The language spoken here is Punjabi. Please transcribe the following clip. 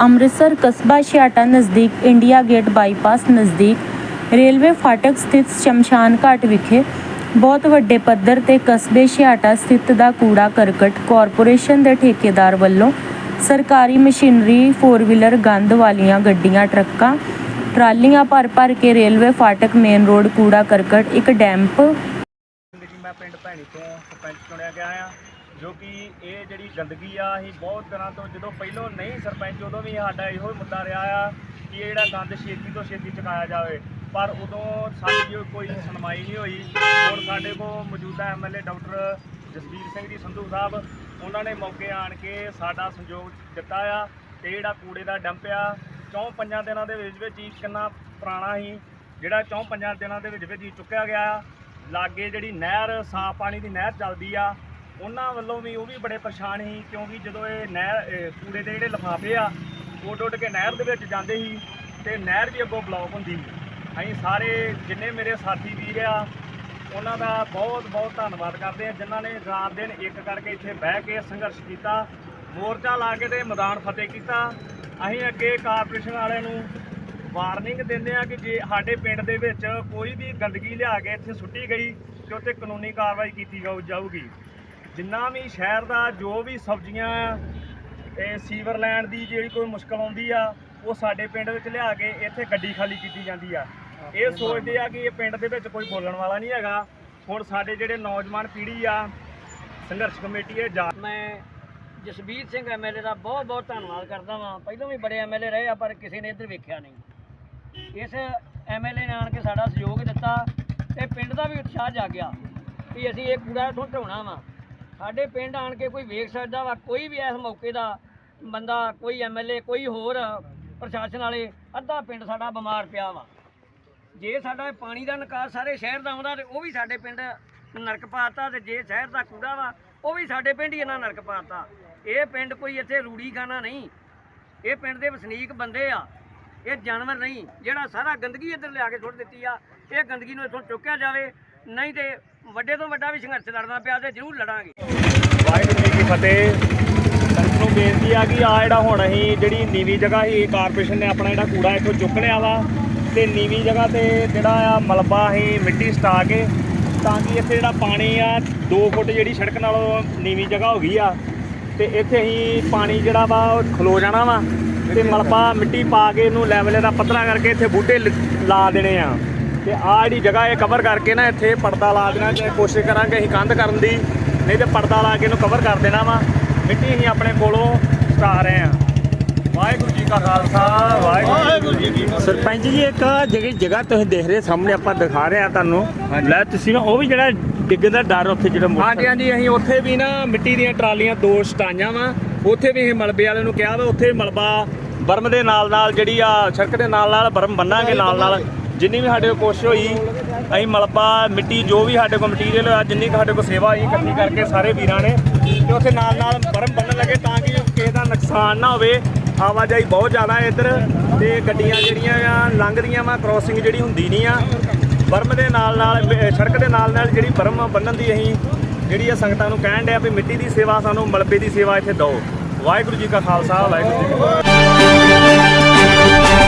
ਅੰਮ੍ਰਿਤਸਰ ਕਸਬਾ ਛਿਆਟਾ ਨਜ਼ਦੀਕ ਇੰਡੀਆ ਗੇਟ ਬਾਈਪਾਸ ਨਜ਼ਦੀਕ ਰੇਲਵੇ ਫਾਟਕ ਸਥਿਤ ਸ਼ਮਸ਼ਾਨ ਘਾਟ ਵਿਖੇ ਬਹੁਤ ਵੱਡੇ ਪੱਧਰ ਤੇ ਕਸਬੇ ਛਿਆਟਾ ਸਥਿਤ ਦਾ ਕੂੜਾ ਕਰਕਟ ਕਾਰਪੋਰੇਸ਼ਨ ਦੇ ਠੇਕੇਦਾਰ ਵੱਲੋਂ ਸਰਕਾਰੀ ਮਸ਼ੀਨਰੀ ਫੋਰ ਵੀਲਰ ਗੰਦ ਵਾਲੀਆਂ ਗੱਡੀਆਂ, ਟਰੱਕਾਂ, ਟਰਾਲੀਆਂ ਭਰ ਭਰ ਕੇ ਰੇਲਵੇ ਫਾਟਕ ਮੇਨ ਰੋਡ ਕੂੜਾ ਕਰਕਟ ਇੱਕ ਡੈਂਪ ਮੈਂ ਪਿੰਡ ਭੈਣੀ ਤੋਂ ਸਰਪੰਚ ਚੁਣਿਆ ਗਿਆ ਆ ਜੋ ਕਿ ਇਹ ਜਿਹੜੀ ਗੰਦਗੀ ਆ, ਅਸੀਂ ਬਹੁਤ ਦਿਨਾਂ ਤੋਂ ਜਦੋਂ ਪਹਿਲੋਂ ਨਹੀਂ ਸਰਪੰਚ, ਉਦੋਂ ਵੀ ਸਾਡਾ ਇਹੋ ਹੀ ਮੁੱਦਾ ਰਿਹਾ ਆ ਕਿ ਇਹ ਜਿਹੜਾ ਗੰਦ ਛੇਤੀ ਤੋਂ ਛੇਤੀ ਚੁਕਾਇਆ ਜਾਵੇ। ਪਰ ਉਦੋਂ ਸਾਡੀ ਕੋਈ ਸੁਣਵਾਈ ਨਹੀਂ ਹੋਈ। ਔਰ ਸਾਡੇ ਕੋਲ ਮੌਜੂਦਾ ਐਮਐਲਏ ਡਾਕਟਰ ਜਸਵੀਰ ਸਿੰਘ ਜੀ ਸੰਧੂ ਸਾਹਿਬ, ਉਹਨਾਂ ਨੇ ਮੌਕੇ ਆਣ ਕੇ ਸਾਡਾ ਸਹਿਯੋਗ ਦਿੱਤਾ ਆ ਤੇ ਜਿਹੜਾ ਕੂੜੇ ਦਾ ਡੰਪ ਆ, ਚੌਂ ਪੰਜਾਂ ਦਿਨਾਂ ਦੇ ਵਿੱਚ ਵਿੱਚ ਹੀ ਕਿੰਨਾ ਪੁਰਾਣਾ ਸੀ, ਜਿਹੜਾ ਚੌਂ ਪੰਜਾਂ ਦਿਨਾਂ ਦੇ ਵਿੱਚ ਵਿੱਚ ਹੀ ਚੁੱਕਿਆ ਗਿਆ ਆ। ਲਾਗੇ ਜਿਹੜੀ ਨਹਿਰ, ਸਾਫ਼ ਪਾਣੀ ਦੀ ਨਹਿਰ ਚੱਲਦੀ ਆ ਉਹਨਾਂ ਵੱਲੋਂ ਵੀ ਉਹ ਵੀ ਬੜੇ ਪਰੇਸ਼ਾਨ ਸੀ, ਕਿਉਂਕਿ ਜਦੋਂ ਇਹ ਨਹਿਰ ਕੂੜੇ ਦੇ ਜਿਹੜੇ ਲਿਫਾਫੇ ਆ, ਉੱਡ ਉੱਡ ਕੇ ਨਹਿਰ ਦੇ ਵਿੱਚ ਜਾਂਦੇ ਸੀ ਤੇ ਨਹਿਰ ਵੀ ਅੱਗੋਂ ਬਲੌਕ ਹੁੰਦੀ ਸੀ। ਅਸੀਂ ਸਾਰੇ ਜਿੰਨੇ ਮੇਰੇ ਸਾਥੀ ਵੀਰ ਆ, ਉਹਨਾਂ ਦਾ ਬਹੁਤ ਬਹੁਤ ਧੰਨਵਾਦ ਕਰਦੇ ਆ ਜਿਨ੍ਹਾਂ ਨੇ ਰਾਤ ਦਿਨ ਇੱਕ ਕਰਕੇ ਇੱਥੇ ਬਹਿ ਕੇ ਸੰਘਰਸ਼ ਕੀਤਾ, ਮੋਰਚਾ ਲਾ ਕੇ ਤੇ ਮੈਦਾਨ ਫਤਿਹ ਕੀਤਾ। ਅਸੀਂ ਅੱਗੇ ਕਾਰਪੋਰੇਸ਼ਨ ਵਾਲਿਆਂ ਨੂੰ ਵਾਰਨਿੰਗ ਦਿੰਦੇ ਆ ਕਿ ਜੇ ਸਾਡੇ ਪਿੰਡ ਦੇ ਵਿੱਚ ਕੋਈ ਵੀ ਗੰਦਗੀ ਲਿਆ ਕੇ ਇੱਥੇ ਸੁੱਟੀ ਗਈ, ਤੇ ਉੱਤੇ ਕਾਨੂੰਨੀ ਕਾਰਵਾਈ ਕੀਤੀ ਜਾਊ- ਜਾਊਗੀ। ਜਿੰਨਾ ਵੀ ਸ਼ਹਿਰ ਦਾ ਜੋ ਵੀ ਸਬਜ਼ੀਆਂ ਆ ਤੇ ਸੀਵਰ ਲੈਣ ਦੀ ਜਿਹੜੀ ਕੋਈ ਮੁਸ਼ਕਲ ਆਉਂਦੀ ਆ, ਉਹ ਸਾਡੇ ਪਿੰਡ ਵਿੱਚ ਲਿਆ ਕੇ ਇੱਥੇ ਗੱਡੀ ਖਾਲੀ ਕੀਤੀ ਜਾਂਦੀ ਆ। ਇਹ ਸੋਚਦੇ ਆ ਕਿ ਇਹ ਪਿੰਡ ਦੇ ਵਿੱਚ ਕੋਈ ਬੋਲਣ ਵਾਲਾ ਨਹੀਂ ਹੈਗਾ। ਹੁਣ ਸਾਡੇ ਜਿਹੜੇ ਨੌਜਵਾਨ ਪੀੜ੍ਹੀ ਆ, ਸੰਘਰਸ਼ ਕਮੇਟੀ ਇਹ ਜਾ ਮੈਂ ਜਸਬੀਰ ਸਿੰਘ ਐਮਐਲਏ ਦਾ ਬਹੁਤ ਬਹੁਤ ਧੰਨਵਾਦ ਕਰਦਾ ਵਾਂ। ਪਹਿਲਾਂ ਵੀ ਬੜੇ ਐਮਐਲਏ ਰਹੇ ਆ, ਪਰ ਕਿਸੇ ਨੇ ਇੱਧਰ ਵੇਖਿਆ ਨਹੀਂ। ਇਸ ਐਮਐਲਏ ਨੇ ਆਣ ਕੇ ਸਾਡਾ ਸਹਿਯੋਗ ਦਿੱਤਾ ਤੇ ਪਿੰਡ ਦਾ ਵੀ ਉਤਸ਼ਾਹ ਜਾਗਿਆ ਵੀ ਅਸੀਂ ਇਹ ਕੂੜਾ ਇੱਥੋਂ ਢੋਣਾ ਵਾ। ਸਾਡੇ ਪਿੰਡ ਆਣ ਕੇ ਕੋਈ ਵੇਖ ਸਕਦਾ ਵਾ, ਕੋਈ ਵੀ ਇਸ ਮੌਕੇ ਦਾ ਬੰਦਾ, ਕੋਈ ਐਮਐਲਏ ਕੋਈ ਹੋਰ ਪ੍ਰਸ਼ਾਸਨ ਵਾਲੇ, ਅੱਧਾ ਪਿੰਡ ਸਾਡਾ ਬਿਮਾਰ ਪਿਆ ਵਾ। ਜੇ ਸਾਡਾ ਪਾਣੀ ਦਾ ਨਿਕਾਸ ਸਾਰੇ ਸ਼ਹਿਰ ਦਾ ਆਉਂਦਾ ਤੇ ਉਹ ਵੀ ਸਾਡੇ ਪਿੰਡ ਨਰਕ ਪਾਤਾ ਤੇ ਜੇ ਸ਼ਹਿਰ ਦਾ ਕੂੜਾ ਵਾ, ਉਹ ਵੀ ਸਾਡੇ ਪਿੰਡ ਹੀ ਇਹਨਾਂ ਨਰਕ ਪਾਤਾ। ਇਹ ਪਿੰਡ ਕੋਈ ਇੱਥੇ ਰੂੜੀ ਖਾਨਾ ਨਹੀਂ। ਇਹ ਪਿੰਡ ਦੇ ਵਸਨੀਕ ਬੰਦੇ ਆ। ਇਹ ਜਾਨਵਰ ਨਹੀਂ। ਜਿਹੜਾ ਸਾਰਾ ਗੰਦਗੀ ਇੱਧਰ ਲਿਆ ਕੇ ਸੁੱਟ ਦਿੱਤੀ ਆ। ਇਹ ਗੰਦਗੀ ਨੂੰ ਇੱਥੋਂ ਚੁੱਕਿਆ ਜਾਵੇ। ਨਹੀਂ ਤੇ ਵੱਡੇ ਤੋਂ ਵੱਡਾ ਵੀ ਸੰਘਰਸ਼ ਲੜਨਾ ਪਿਆ ਤੇ ਜ਼ਰੂਰ ਲੜਾਂਗੇ। ਵਾਹਿਗੁਰੂ ਜੀ ਕੀ ਫਤਿਹ। ਨੂੰ ਬੇਨਤੀ ਆ ਕਿ ਆ ਜਿਹੜਾ ਹੁਣ ਅਸੀਂ ਜਿਹੜੀ ਨੀਵੀਂ ਜਗ੍ਹਾ ਸੀ, ਕਾਰਪੋਰੇਸ਼ਨ ਨੇ ਆਪਣਾ ਜਿਹੜਾ ਕੂੜਾ ਇੱਥੋਂ ਚੁੱਕ ਲਿਆ ਵਾ, ਤੇ ਨੀਵੀਂ ਜਗ੍ਹਾ ਤੇ ਜਿਹੜਾ ਆ ਮਲਬਾ ਅਸੀਂ ਮਿੱਟੀ ਸਟਾ ਕੇ, ਤਾਂ ਕਿ ਇੱਥੇ ਜਿਹੜਾ ਪਾਣੀ ਆ 2 ਫੁੱਟ ਜਿਹੜੀ ਸੜਕ ਨਾਲੋਂ ਨੀਵੀਂ ਜਗ੍ਹਾ ਹੋ ਗਈ ਆ, ਤੇ ਇੱਥੇ ਅਸੀਂ ਪਾਣੀ ਜਿਹੜਾ ਵਾ ਉਹ ਖਲੋ ਜਾਣਾ ਵਾ, ਤੇ ਮਲਬਾ ਮਿੱਟੀ ਪਾ ਕੇ ਇਹਨੂੰ ਲੈਵਲ ਦਾ ਪੱਧਰਾ ਕਰਕੇ ਇੱਥੇ ਬੂਟੇ ਲ- ਲਾ ਦੇਣੇ ਆ। ਤੇ ਆ ਜਿਹੜੀ ਜਗ੍ਹਾ ਇਹ ਕਵਰ ਕਰਕੇ ਨਾ ਇੱਥੇ ਪਰਦਾ ਲਾ ਦੇਣਾ ਤੇ ਕੋਸ਼ਿਸ਼ ਕਰਾਂਗੇ ਅਸੀਂ ਕੰਧ ਕਰਨ ਦੀ। ਨਹੀਂ ਤੇ ਪਰਦਾ ਲਾ ਕੇ ਇਹਨੂੰ ਕਵਰ ਕਰ ਦੇਣਾ ਵਾ। ਮਿੱਟੀ ਅਸੀਂ ਆਪਣੇ ਕੋਲੋਂ ਸਟਾ ਰਹੇ ਆ ਵਾਹਿਗੁਰੂ ਜੀ ਕਾ ਖਾਲਸਾ ਵਾਹਿਗੁਰੂ ਜੀ ਕੀ ਫਤਿਹ। ਸਰਪੰਚ ਜੀ ਇੱਕ ਜਿਹੜੀ ਜਗ੍ਹਾ ਤੁਸੀਂ ਦੇਖ ਰਹੇ ਸਾਹਮਣੇ ਆਪਾਂ ਦਿਖਾ ਰਹੇ ਆ ਤੁਹਾਨੂੰ। ਲੈ ਤੁਸੀਂ ਨਾ ਉਹ ਵੀ ਜਿਹੜਾ ਡਿੱਗਣ ਦਾ ਡਰ ਉੱਥੇ ਜਿਹੜਾ ਮੋਟਰ- ਹਾਂਜੀ ਹਾਂਜੀ ਅਸੀਂ ਉੱਥੇ ਵੀ ਨਾ ਮਿੱਟੀ ਦੀਆਂ ਟਰਾਲੀਆਂ ਦੋ ਸਟਾਈਆਂ ਵਾ। ਉੱਥੇ ਵੀ ਅਸੀਂ ਮਲਬੇ ਵਾਲੇ ਨੂੰ ਕਿਹਾ ਵਾ ਉੱਥੇ ਮਲਬਾ ਬਰਮ ਦੇ ਨਾਲ ਨਾਲ ਜਿਹੜੀ ਆ ਸੜਕ ਦੇ ਨਾਲ ਨਾਲ ਬਰਮ ਬੰਨਾਂਗੇ ਨਾਲ ਨਾਲ ਜਿੰਨੀ ਵੀ ਸਾਡੇ ਕੋਲ ਕੋਸ਼ਿਸ਼ ਹੋਈ, ਅਸੀਂ ਮਲਬਾ ਮਿੱਟੀ, ਜੋ ਵੀ ਸਾਡੇ ਕੋਲ ਮਟੀਰੀਅਲ ਹੋਇਆ, ਜਿੰਨੀ ਕੁ ਸਾਡੇ ਕੋਲ ਸੇਵਾ ਹੋਈ, ਇਕੱਠੀ ਕਰਕੇ ਸਾਰੇ ਵੀਰਾਂ ਨੇ ਤੇ ਉੱਥੇ ਨਾਲ ਨਾਲ ਬਰਮ ਬੰਨਣ ਲੱਗੇ ਤਾਂ ਕਿ ਕਿਸੇ ਦਾ ਨੁਕਸਾਨ ਨਾ ਹੋਵੇ। ਆਵਾਜਾਈ ਬਹੁਤ ਜ਼ਿਆਦਾ ਇੱਧਰ ਤੇ ਗੱਡੀਆਂ ਜਿਹੜੀਆਂ ਆ, ਲੰਘਦੀਆਂ ਵਾ ਕ੍ਰੋਸਿੰਗ ਜਿਹੜੀ ਹੁੰਦੀ ਨਹੀਂ ਆ। ਬਰਮ ਦੇ ਨਾਲ ਨਾਲ ਸੜਕ ਦੇ ਨਾਲ ਨਾਲ ਜਿਹੜੀ ਬਰਮ ਬੰਨਣ ਦੀ ਅਸੀਂ ਜਿਹੜੀ ਆ ਸੰਗਤਾਂ ਨੂੰ ਕਹਿਣ ਡਿਆ ਵੀ ਮਿੱਟੀ ਦੀ ਸੇਵਾ, ਸਾਨੂੰ ਮਲਬੇ ਦੀ ਸੇਵਾ ਇੱਥੇ ਦਿਓ। ਵਾਹਿਗੁਰੂ ਜੀ ਕਾ ਖਾਲਸਾ, ਵਾਹਿਗੁਰੂ ਜੀ ਕੀ ਫਤਿਹ।